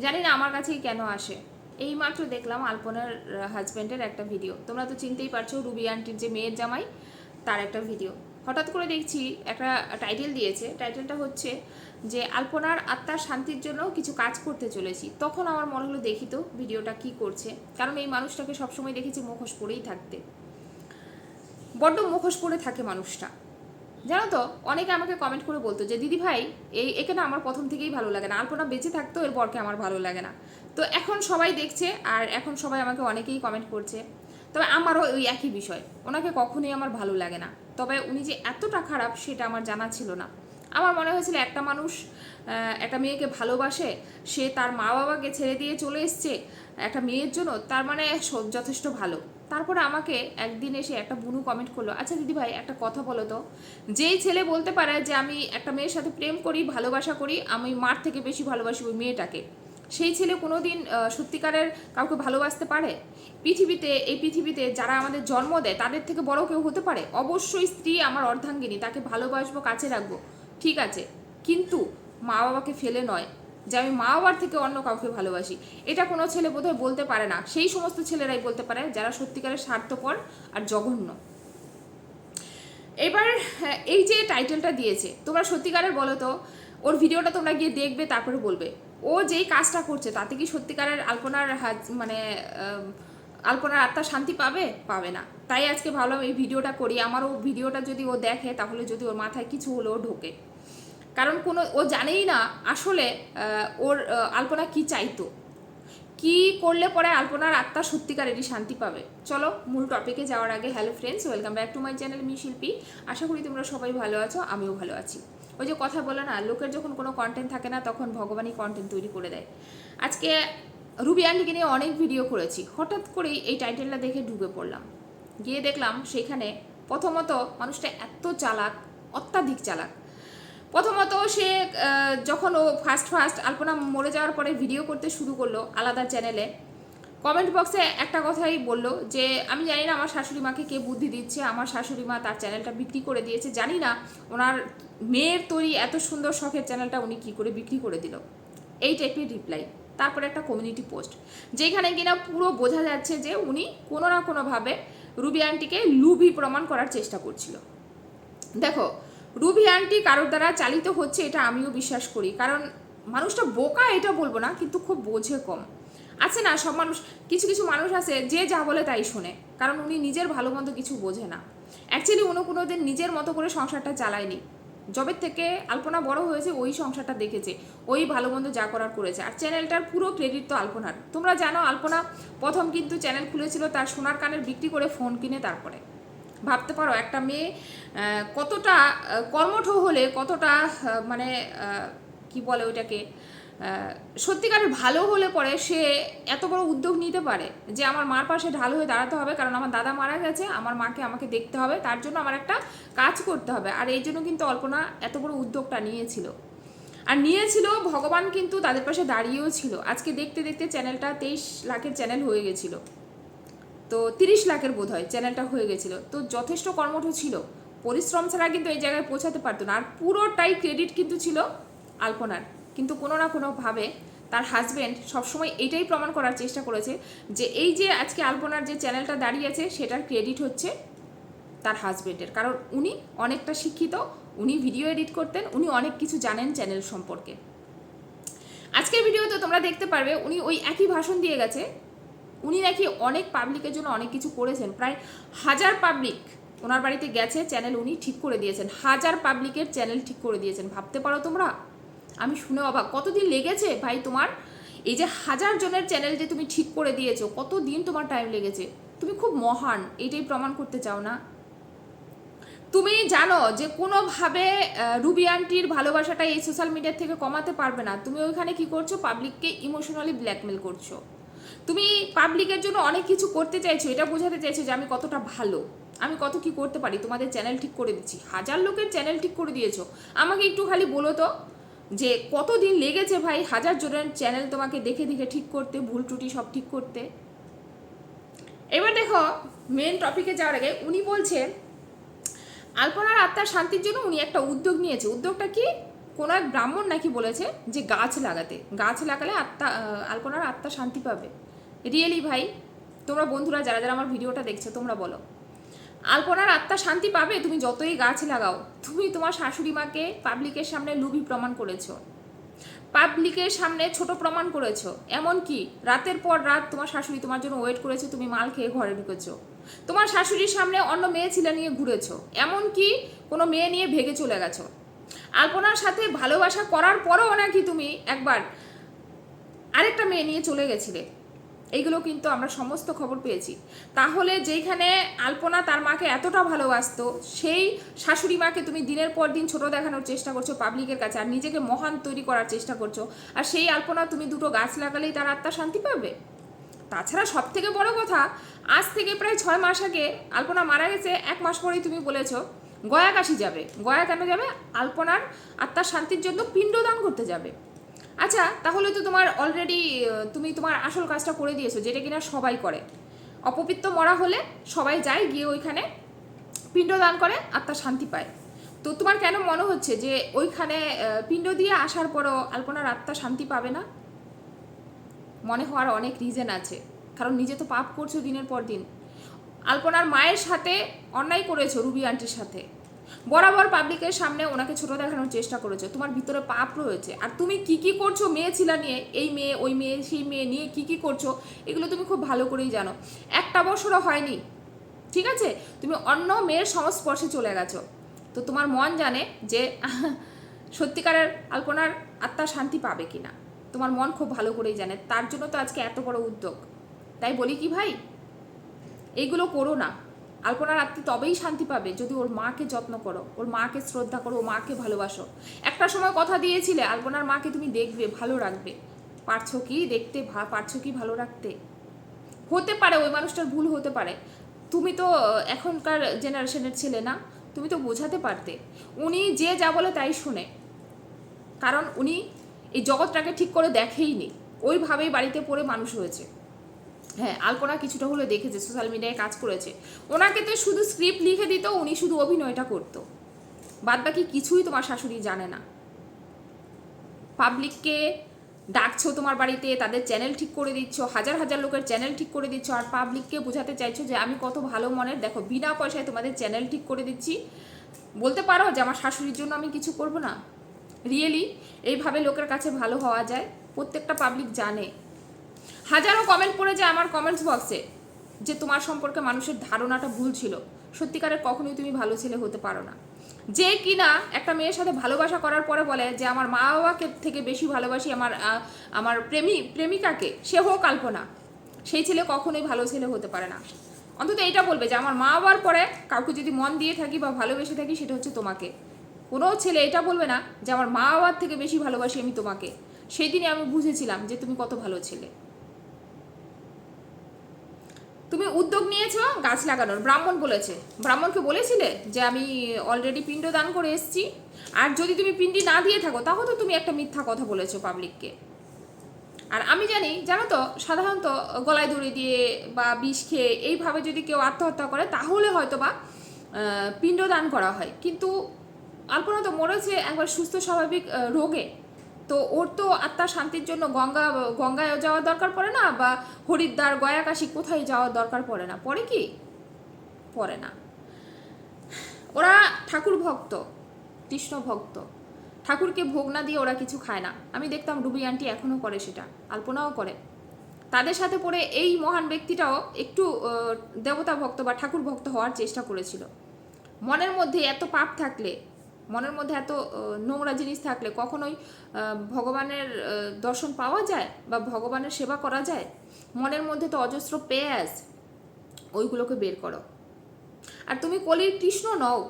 জানি না আমার কাছেই কেন আসে। এই মাত্র দেখলাম আলপনার হাজব্যান্ডের একটা ভিডিও তোমরা তো চিনতেই পারছ রুবি আন্টির যে মেয়ের জামাই, তার একটা ভিডিও হঠাৎ করে দেখছি একটা টাইটেল দিয়েছে। টাইটেলটা হচ্ছে যে, আলপনার আত্মার শান্তির জন্য কিছু কাজ করতে চলেছি। তখন আমার মনে হলো, দেখি তো ভিডিওটা কি করছে? কারণ এই মানুষটাকে সবসময় দেখেছি মুখোশ পরেই থাকতে। বড্ড মুখোশ পরে থাকে মানুষটা। জানো তো, অনেকে আমাকে কমেন্ট করে বলতো যে, দিদি ভাই, এই, একে না আমার প্রথম থেকেই ভালো লাগে না। আলপনা বেঁচে থাকতো, এর বরকে আমার ভালো লাগে না। তো এখন সবাই দেখছে, আর এখন সবাই আমাকে অনেকেই কমেন্ট করছে। তবে আমারও ওই একই বিষয়, ওনাকে কখনোই আমার ভালো লাগে না। তবে উনি যে এতটা খারাপ, সেটা আমার জানা ছিল না। আমার মনে হয়েছিল একটা মানুষ একটা মেয়েকে ভালোবাসে, সে তার মা বাবাকে ছেড়ে দিয়ে চলে এসছে, একটা মেয়ের জন্য, তার মানে যথেষ্ট ভালো। তারপরে আমাকে একদিন এসে একটা বুনু কমেন্ট করল আচ্ছা দিদি ভাই একটা কথা বলো তো। যেই ছেলে বলতে পারে যে আমি একটা মেয়ের সাথে প্রেম করি ভালোবাসা করি আমি মার থেকে বেশি ভালোবাসি ওই মেয়েটাকে সেই ছেলে কোনোদিন আহ, সত্যিকারের কাউকে ভালোবাসতে পারে? পৃথিবীতে এই পৃথিবীতে যারা আমাদের জন্ম দেয় তাদের থেকে বড় কেউ হতে পারে? অবশ্যই স্ত্রী আমার অর্ধাঙ্গিনী তাকে ভালোবাসবো কাছে রাখব ঠিক আছে। কিন্তু মা বাবাকে ফেলে নয়। যে আমি মা বাবার থেকে অন্য কাউকে ভালোবাসি। এটা কোনো ছেলে বোধহয় বলতে পারে না। সেই সমস্ত ছেলেরাই বলতে পারে যারা সত্যিকারের স্বার্থপর আর জঘন্য। এবার এই যে টাইটেলটা দিয়েছে, তোমরা সত্যিকারের বলো তো, ওর ভিডিওটা তোমরা গিয়ে দেখবে, তারপরে বলবে। ও যেই কাজটা করছে, তাতে কি সত্যিকারের আলপনার হাত মানে আলপনার আত্মা শান্তি পাবে? পাবে না। তাই আজকে ভাবলাম এই ভিডিওটা করি। আমারও ভিডিওটা যদি ও দেখে, তাহলে যদি ওর মাথায় কিছু হলেও ঢোকে। কারণ কোনো, ও জানেই না আসলে ওর আলপনা কি চাইতো। কি করলে পরে আলপনার আত্মা সত্যিকার সত্যিকারেরই শান্তি পাবে? চলো, মূল টপিকে যাওয়ার আগে hello friends welcome back to my channel me Shilpi. আশা করি তোমরা সবাই ভালো আছো, আমিও ভালো আছি। ওই যে কথা বলে না, লোকের যখন কোনো কন্টেন্ট থাকে না, তখন ভগবানই কন্টেন্ট তৈরি করে দেয়। আজকে রুবি আন্টিকে নিয়ে অনেক ভিডিও করেছি। হঠাৎ করেই এই টাইটেলটা দেখে ঢুকে পড়লাম। গিয়ে দেখলাম সেখানে প্রথমত মানুষটা এত চালাক, অত্যাধিক চালাক। প্রথমত সে যখন ও ফার্স্ট ফার্স্ট আলপনা মরে যাওয়ার পরে ভিডিও করতে শুরু করল আলাদা চ্যানেলে কমেন্ট বক্সে একটা কথাই বলল যে, আমি জানি না আমার শাশুড়ি মাকে কে বুদ্ধি দিচ্ছে, আমার শাশুড়ি মা তার চ্যানেলটা বিক্রি করে দিয়েছে, জানি না ওনার মেয়ের তৈরি এত সুন্দর শখের চ্যানেলটা উনি কী করে বিক্রি করে দিল। এই টাইপের রিপ্লাই তারপরে একটা কমিউনিটি পোস্ট যেখানে কিনা পুরো বোঝা যাচ্ছে যে উনি কোনো না কোনোভাবে রুবি আন্টিকে লুভি প্রমাণ করার চেষ্টা করছিল। দেখো রুবি আন্টি কারোর দ্বারা চালিত হচ্ছে এটা আমিও বিশ্বাস করি। কারণ মানুষটা বোকা এটা বলব না, কিন্তু খুব বোঝে কম। আছে না, সব মানুষ, কিছু কিছু মানুষ আছে, যে যা বলে তাই শোনে। কারণ উনি নিজের ভালো মন্দ কিছু বোঝে না। অ্যাকচুয়ালি উনি কোনো দিন নিজের মতো করে সংসারটা চালায়নি। জবের থেকে আলপনা বড় হয়েছে, ওই সংসারটা দেখেছে। ওই ভালো মন্দ যা করার করেছে। আর চ্যানেলটার পুরো ক্রেডিট তো আলপনার। তোমরা জানো আলপনা প্রথম কিন্তু চ্যানেল খুলেছিল তার সোনার কানের বিক্রি করে ফোন কিনে তারপরে। ভাবতে পারো, একটা মেয়ে কতটা কর্মঠ হলে কতটা মানে কি বলে ওইটাকে সত্যিকারের ভালো হলে পরে সে এত বড় উদ্যোগ নিতে পারে যে আমার মার পাশে ঢাল হয়ে দাঁড়াতে হবে, কারণ আমার দাদা মারা গেছে, আমার মাকে আমাকে দেখতে হবে, তার জন্য আমার একটা কাজ করতে হবে। আর এই জন্য কিন্তু অল্পনা এত বড় উদ্যোগটা নিয়েছিল। আর নিয়েছিল, ভগবান কিন্তু তাদের পাশে দাঁড়িয়েও ছিল। আজকে দেখতে দেখতে চ্যানেলটা তেইশ লাখের চ্যানেল হয়ে গেছিল। তো তিরিশ লাখের বোধ হয় চ্যানেলটা হয়ে গেছিল। তো যথেষ্ট কর্মঠ ছিল। পরিশ্রম ছাড়া কিন্তু এই জায়গায় পৌঁছাতে পারতো না। আর পুরোটাই ক্রেডিট কিন্তু ছিল আলপনার। কিন্তু কোনো না কোনোভাবে তার হাজব্যান্ড সবসময় এটাই প্রমাণ করার চেষ্টা করেছে যে এই যে আজকে আলপনার যে চ্যানেলটা দাঁড়িয়ে আছে, সেটার ক্রেডিট হচ্ছে তার হাজব্যান্ডের কারণ উনি অনেকটা শিক্ষিত, উনি ভিডিও এডিট করতেন, উনি অনেক কিছু জানেন চ্যানেল সম্পর্কে। আজকের ভিডিওতে তোমরা দেখতে পারবে, উনি ওই একই ভাষণ দিয়ে গেছে। উনি নাকি অনেক পাবলিকের জন্য অনেক কিছু করেছেন। প্রায় হাজার পাবলিক ওনার বাড়িতে গেছে চ্যানেল উনি ঠিক করে দিয়েছেন। হাজার পাবলিকের চ্যানেল ঠিক করে দিয়েছেন। ভাবতে পারো তোমরা? আমি শুনে অবাক। কতদিন লেগেছে ভাই তোমার? এই যে হাজার জনের চ্যানেল যে তুমি ঠিক করে দিয়েছ কত দিন তোমার টাইম লেগেছে? তুমি খুব মহান, এটাই প্রমাণ করতে চাও না? তুমি জানো যে কোনোভাবে রুবি আন্টির ভালোবাসাটা এই সোশ্যাল মিডিয়া থেকে কমাতে পারবে না। তুমি ওইখানে কি করছ? পাবলিককে ইমোশনালি ব্ল্যাকমেল করছ। তুমি পাবলিকের জন্য অনেক কিছু করতে চাইছো, এটা বোঝাতে চাইছো যে আমি কতটা ভালো। আমি কত কি করতে পারি, তোমাদের চ্যানেল ঠিক করে দিচ্ছি। হাজার লোকের চ্যানেল ঠিক করে দিয়েছ। আমাকে একটু খালি বলো তো যে কতদিন লেগেছে ভাই হাজার জনের চ্যানেল তোমাকে দেখে দেখে ঠিক করতে, ভুল ত্রুটি সব ঠিক করতে? এবার দেখো মেন টপিকে যাওয়ার আগে উনি বলছেন আলপনার আত্মার শান্তির জন্য উনি একটা উদ্যোগ নিয়েছে। উদ্যোগটা কি? কোনো এক ব্রাহ্মণ নাকি বলেছে যে গাছ লাগাতে। গাছ লাগালে আত্মা আলপনার আত্মা শান্তি পাবে। রিয়েলি ভাই, তোমরা বন্ধুরা যারা যারা আমার ভিডিওটা দেখছ, তোমরা বলো। আলপনার আত্মা শান্তি পাবে? তুমি যতই গাছ লাগাও, তুমি তোমার শাশুড়ি মাকে পাবলিকের সামনে লুবি প্রমাণ করেছ। পাবলিকের সামনে ছোট প্রমাণ করেছ। এমন কি, রাতের পর রাত তোমার শাশুড়ি তোমার জন্য ওয়েট করেছে, তুমি মাল খেয়ে ঘরে ঢুকেছো। তোমার শাশুড়ির সামনে অন্য মেয়ে ছেলে নিয়ে ঘুরেছো। এমন কি, কোনো মেয়ে নিয়ে ভেগে চলে গেছো। আলপনার সাথে ভালোবাসা করার পরেও নাকি তুমি একবার আরেকটা মেয়ে নিয়ে চলে গেছিলে। এইগুলো কিন্তু আমরা সমস্ত খবর পেয়েছি। তাহলে যেইখানে আলপনা তার মাকে এতটা ভালোবাসতো, সেই শাশুড়ি মাকে তুমি দিনের পর দিন ছোট দেখানোর চেষ্টা করছ পাবলিকের কাছে আর নিজেকে মহান তৈরি করার চেষ্টা করছ। আর সেই আলপনা তুমি দুটো গাছ লাগালেই তার আত্মা শান্তি পাবে? তাছাড়া সব থেকে বড় কথা, আজ থেকে প্রায় ছয় মাস আগে আলপনা মারা গেছে, এক মাস পরেই তুমি বলেছ, গয়া কাশি যাবে। গয়া কেন যাবে? আলপনার আত্মার শান্তির জন্য পিণ্ডদান করতে যাবে। আচ্ছা তাহলে তো তোমার অলরেডি তুমি তোমার আসল কাজটা করে দিয়েছ, যেটা কিনা সবাই করে। অপবিত্র মরা হলে সবাই যায়, গিয়ে ওইখানে পিণ্ডদান করে, আত্মা শান্তি পায়। তো তোমার কেন মনে হচ্ছে যে ওইখানে পিণ্ড দিয়ে আসার পরও আলপনার আত্মা শান্তি পাবে না? মনে হওয়ার অনেক রিজন আছে, কারণ নিজে তো পাপ করছ দিনের পর দিন। আলপনার মায়ের সাথে অন্যায় করেছ, রুবি আন্টির সাথে। বরাবর পাবলিকের সামনে ওনাকে ছোট দেখানোর চেষ্টা করেছ। তোমার ভিতরে পাপ রয়েছে। আর তুমি কি কি করছ মেয়ে ছিলা নিয়ে? এই মেয়ে, ওই মেয়ে, সেই মেয়ে নিয়ে কি কি করছ? এগুলো তুমি খুব ভালো করেই জানো। একটা বছরও হয়নি। ঠিক আছে? তুমি অন্য মেয়ের সংস্পর্শে চলে গেছো। তো তোমার মন জানে যে, সত্যিকারের আলপনার আত্মা শান্তি পাবে কিনা। তোমার মন খুব ভালো করেই জানে। তার জন্য তো আজকে এত বড় উদ্যোগ। তাই বলি কি ভাই? এইগুলো করো না। আলপনার রাত্রি তবেই শান্তি পাবে যদি ওর মাকে যত্ন করো, ওর মাকে শ্রদ্ধা করো ও মাকে ভালোবাসো। একটা সময় কথা দিয়েছিলে, আলপনার মাকে তুমি দেখবে, ভালো রাখবে। পারছ কি দেখতে পারছ কি ভালো রাখতে? হতে পারে ওই মানুষটার ভুল হতে পারে। তুমি তো এখনকার জেনারেশনের ছেলে না, তুমি তো বোঝাতে পারতে। উনি যে যা বলে তাই শুনে। কারণ উনি এই জগৎটাকে ঠিক করে দেখেইনি। ওইভাবেই বাড়িতে পড়ে মানুষ হয়েছে। হ্যাঁ আলপনা কিছুটা হলে দেখেছে সোশ্যাল মিডিয়ায় কাজ করেছে। ওনাকে তো শুধু স্ক্রিপ্ট লিখে দিত, উনি শুধু অভিনয়টা করতো। বাদ বাকি কিছুই তোমার শাশুড়ি জানে না। পাবলিককে ডাকছো তোমার বাড়িতে, তাদের চ্যানেল ঠিক করে দিচ্ছ, হাজার হাজার লোকের চ্যানেল ঠিক করে দিচ্ছ, আর পাবলিককে বোঝাতে চাইছো যে আমি কত ভালো মনের, দেখো, বিনা পয়সায় তোমাদের চ্যানেল ঠিক করে দিচ্ছি। বলতে পারো যে আমার শাশুড়ির জন্য আমি কিছু করব না? রিয়েলি এইভাবে লোকের কাছে ভালো হওয়া যায়? প্রত্যেকটা পাবলিক জানে। হাজারো কমেন্ট পড়েছে আমার কমেন্টস বক্সে যে তোমার সম্পর্কে মানুষের ধারণাটা ভুল ছিল। সত্যিকারের কখনোই তুমি ভালো ছেলে হতে পারো না। যে কিনা একটা মেয়ের সাথে ভালোবাসা করার পরে বলে যে, আমার মা বাবাকে থেকে বেশি ভালোবাসি আমার আমার প্রেমী, প্রেমিকাকে, সে হোক কল্পনা। সেই ছেলে কখনোই ভালো ছেলে হতে পারে না। অন্তত এটা বলবে যে, আমার মা বাবার পরে কাউকে যদি মন দিয়ে থাকি বা ভালোবেসে থাকি, সেটা হচ্ছে তোমাকে। কোনো ছেলে এটা বলবে না যে, আমার মা বাবার থেকে বেশি ভালোবাসি আমি তোমাকে। সেই দিনে আমি বুঝেছিলাম যে, তুমি কত ভালো ছেলে। তুমি উদ্যোগ নিয়েছো, গাছ লাগানোর, ব্রাহ্মণ বলেছে। ব্রাহ্মণকে বলেছিলে যে আমি অলরেডি পিণ্ড দান করে এসেছি। আর যদি তুমি পিণ্ডি না দিয়ে থাকো, তাহলে তো তুমি একটা মিথ্যা কথা বলেছ পাবলিককে আর আমি জানি, জানো তো, সাধারণত গলায় দড়ি দিয়ে বা বিষ খেয়ে এইভাবে যদি কেউ আত্মহত্যা করে, তাহলে হয়তো বা পিণ্ডদান করা হয়। কিন্তু আলপনা তো মরেছে, একবার সুস্থ স্বাভাবিক রোগে। তো ওর তো আত্মার শান্তির জন্য গঙ্গা গঙ্গায় যাওয়ার দরকার পড়ে না বা হরিদ্বার, গয়াকাশি কোথায় যাওয়ার দরকার পড়ে না? পড়ে কি? পড়ে না। ওরা ঠাকুর ভক্ত, কৃষ্ণ ভক্ত। ঠাকুরকে ভোগ না দিয়ে ওরা কিছু খায় না। আমি দেখতাম রুবি আন্টি এখনও করে সেটা, আলপনাও করে। তাদের সাথে পড়ে এই মহান ব্যক্তিটাও একটু দেবতা ভক্ত বা ঠাকুর ভক্ত হওয়ার চেষ্টা করেছিল। মনের মধ্যে এত পাপ থাকলে মনের মধ্যে এত নোংরা জিনিস থাকলে কখনোই ভগবানের দর্শন পাওয়া যায় বা ভগবানের সেবা করা যায়? মনের মধ্যে তো অজস্র পেঁয়াজ ওইগুলোকে বের করো। আর তুমি কলির কৃষ্ণ নও,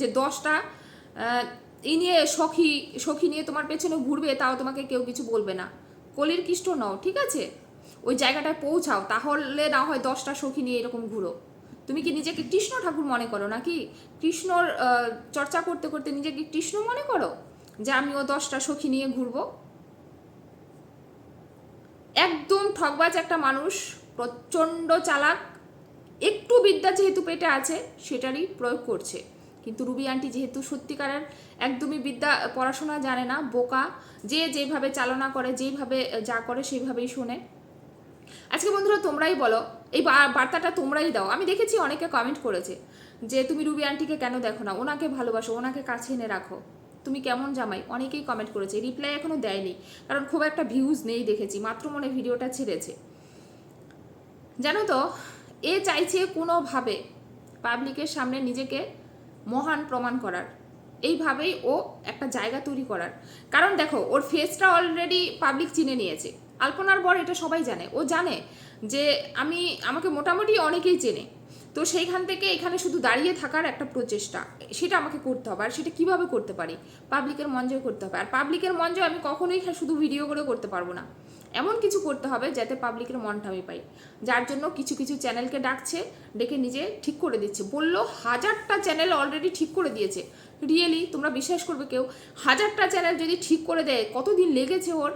যে দশটা এই নিয়ে সখী সখী নিয়ে তোমার পেছনে ঘুরবে, তাও তোমাকে কেউ কিছু বলবে না। কলির কৃষ্ণ নও, ঠিক আছে? ওই জায়গাটায় পৌঁছাও, তাহলে না হয় দশটা সখী নিয়ে এরকম ঘুরো। তুমি কি নিজেকে কৃষ্ণ ঠাকুর মনে করো নাকি? কৃষ্ণর চর্চা করতে করতে নিজেকে কৃষ্ণ মনে করো? যে আমিও দশটা সখী নিয়ে ঘুরবো। একদম ঠকবাজ একটা মানুষ, প্রচণ্ড চালাক, একটু বিদ্যা যেহেতু পেটে আছে, সেটারই প্রয়োগ করছে। কিন্তু রুবি আন্টি যেহেতু সত্যিকারের একদমই বিদ্যা, পড়াশোনা জানে না, বোকা, যে যেভাবে চালনা করে যেইভাবে যা করে সেইভাবেই শোনে। আজকে বন্ধুরা তোমরাই বলো, এই বার্তাটা তোমরাই দাও। আমি দেখেছি অনেকে কমেন্ট করেছে যে, তুমি রুবি আন্টিকে কেন দেখো না? ওনাকে ভালোবাসো, ওনাকে কাছে এনে রাখো। তুমি কেমন জামাই? অনেকেই কমেন্ট করেছে রিপ্লাই এখনও দেয়নি। কারণ খুব একটা ভিউজ নেই দেখেছি, মাত্র মনে ভিডিওটা ছেড়েছে। জানো তো, এ চাইছে কোনোভাবে পাবলিকের সামনে নিজেকে মহান প্রমাণ করার। এইভাবেই ও একটা জায়গা তৈরি করার। কারণ দেখো, ওর ফেসটা অলরেডি পাবলিক চিনে নিয়েছে। আলপনার বর এটা সবাই জানে। ও জানে যে আমি, আমাকে মোটামুটি অনেকেই চেনে। তো সেইখান থেকে এখানে শুধু দাঁড়িয়ে থাকার একটা প্রচেষ্টা। সেটা আমাকে করতে হবে। আর সেটা কীভাবে করতে পারি? পাবলিকের মন করতে হবে। আর পাবলিকের মন আমি কখনোই শুধু ভিডিও করে করতে পারব না। এমন কিছু করতে হবে যাতে পাবলিকের মনটা আমি পাই। যার জন্য কিছু কিছু চ্যানেলকে ডাকছে, ডেকে নিজে ঠিক করে দিচ্ছে। বলল, হাজারটা চ্যানেল অলরেডি ঠিক করে দিয়েছে। রিয়েলি তোমরা বিশ্বাস করবে কেউ? হাজারটা চ্যানেল যদি ঠিক করে দেয়, কতদিন লেগেছে ওর?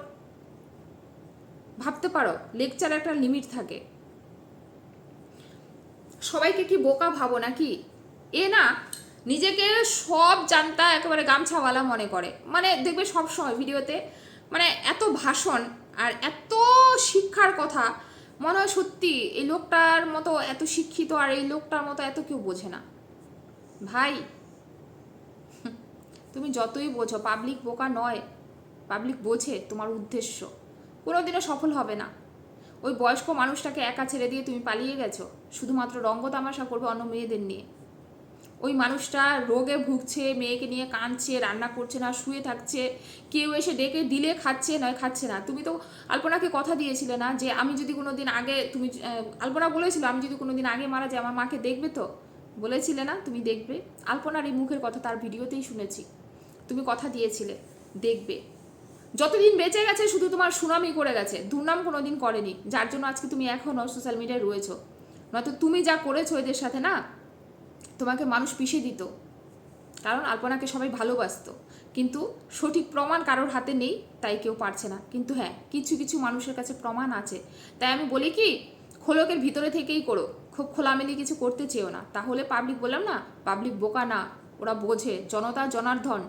ভাবতে পারো লেকচার একটা লিমিট থাকে। সবাইকে কি বোকা ভাবো নাকি? এ না, নিজেকে সব জানতা একেবারে গামছাওয়ালা মনে করে। মানে দেখবে সব সময় ভিডিওতে মানে এত ভাষণ আর এত শিক্ষার কথা, মনে হয় সত্যি এই লোকটার মতো এত শিক্ষিত আর এই লোকটার মতো এত কেউ বোঝে না। ভাই, তুমি যতই বোঝো পাবলিক বোকা নয় পাবলিক বোঝে তোমার উদ্দেশ্য। কোনোদিনও সফল হবে না। ওই বয়স্ক মানুষটাকে একা ছেড়ে দিয়ে তুমি পালিয়ে গেছো, শুধুমাত্র রঙ্গ তামাশা করবে অন্য মেয়েদের নিয়ে। ওই মানুষটা রোগে ভুগছে, মেয়েকে নিয়ে কাঁদছে, রান্না করছে না, শুয়ে থাকছে, কেউ এসে ডেকে দিলে খাচ্ছে, নয় খাচ্ছে না। তুমি তো আলপনাকে কথা দিয়েছিলে না যে, আমি যদি কোনো দিন আগে তুমি আলপনা বলেছিল, আমি যদি কোনো দিন আগে মারা যাই, আমার মাকে দেখবে তো? বলেছিলে না, তুমি দেখবে। আলপনার এই মুখের কথা তার ভিডিওতেই শুনেছি। তুমি কথা দিয়েছিলে, দেখবে। যতদিন বেঁচে গেছে, শুধু তোমার সুনামই করে গেছে। দুর্নাম কোনো দিন করেনি। যার জন্য আজকে তুমি এখনও সোশ্যাল মিডিয়ায় রয়েছো। নয়তো তুমি যা করেছ এদের সাথে না, তোমাকে মানুষ পিষে দিত। কারণ আলপনাকে সবাই ভালোবাসত। কিন্তু সঠিক প্রমাণ কারোর হাতে নেই, তাই কেউ পারছে না। কিন্তু হ্যাঁ কিছু কিছু মানুষের কাছে প্রমাণ আছে। তাই আমি বলি কি, খোলকের ভিতরে থেকেই করো। খুব খোলামেলি কিছু করতে চেয়েও না। তাহলে পাবলিক বললাম না পাবলিক বোকা না। ওরা বোঝে, জনতা জনার্দন।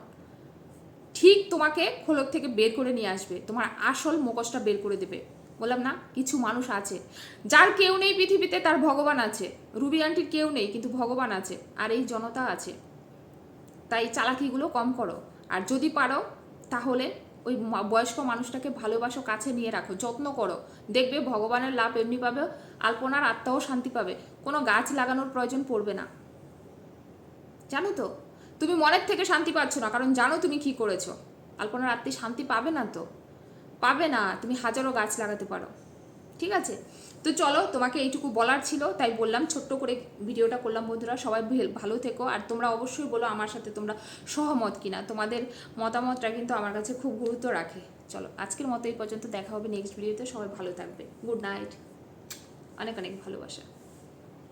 ঠিক তোমাকে খোলক থেকে বের করে নিয়ে আসবে। তোমার আসল মুখোশটা বের করে দেবে। বললাম, না, কিছু মানুষ আছে। যার কেউ নেই পৃথিবীতে, তার ভগবান আছে। রুবি আন্টির কেউ নেই, কিন্তু ভগবান আছে, আর এই জনতা আছে। তাই চালাকিগুলো কম করো। আর যদি পারো, তাহলে ওই বয়স্ক মানুষটাকে ভালোবাসো, কাছে নিয়ে রাখো, যত্ন করো। দেখবে ভগবানের লাভ এমনি পাবে, আলপনার আত্মাও শান্তি পাবে। কোনো গাছ লাগানোর প্রয়োজন পড়বে না। জানো তো? তুমি মনের থেকে শান্তি পাচ্ছ না, কারণ জানো তুমি কি করেছ। আলপনার আত্মীয় শান্তি পাবে না তো? পাবে না, তুমি হাজারো গাছ লাগাতে পারো। ঠিক আছে? তো চলো, তোমাকে এইটুকু বলার ছিল, তাই বললাম, ছোট্ট করে ভিডিওটা করলাম বন্ধুরা, সবাই ভালো থেকো। আর তোমরা অবশ্যই বলো আমার সাথে তোমরা সহমত কিনা। তোমাদের মতামতটা কিন্তু আমার কাছে খুব গুরুত্ব রাখে। চলো, আজকের মতো এই পর্যন্ত দেখা হবে নেক্সট ভিডিওতে সবাই ভালো থাকবে। গুড নাইট অনেক অনেক ভালোবাসা।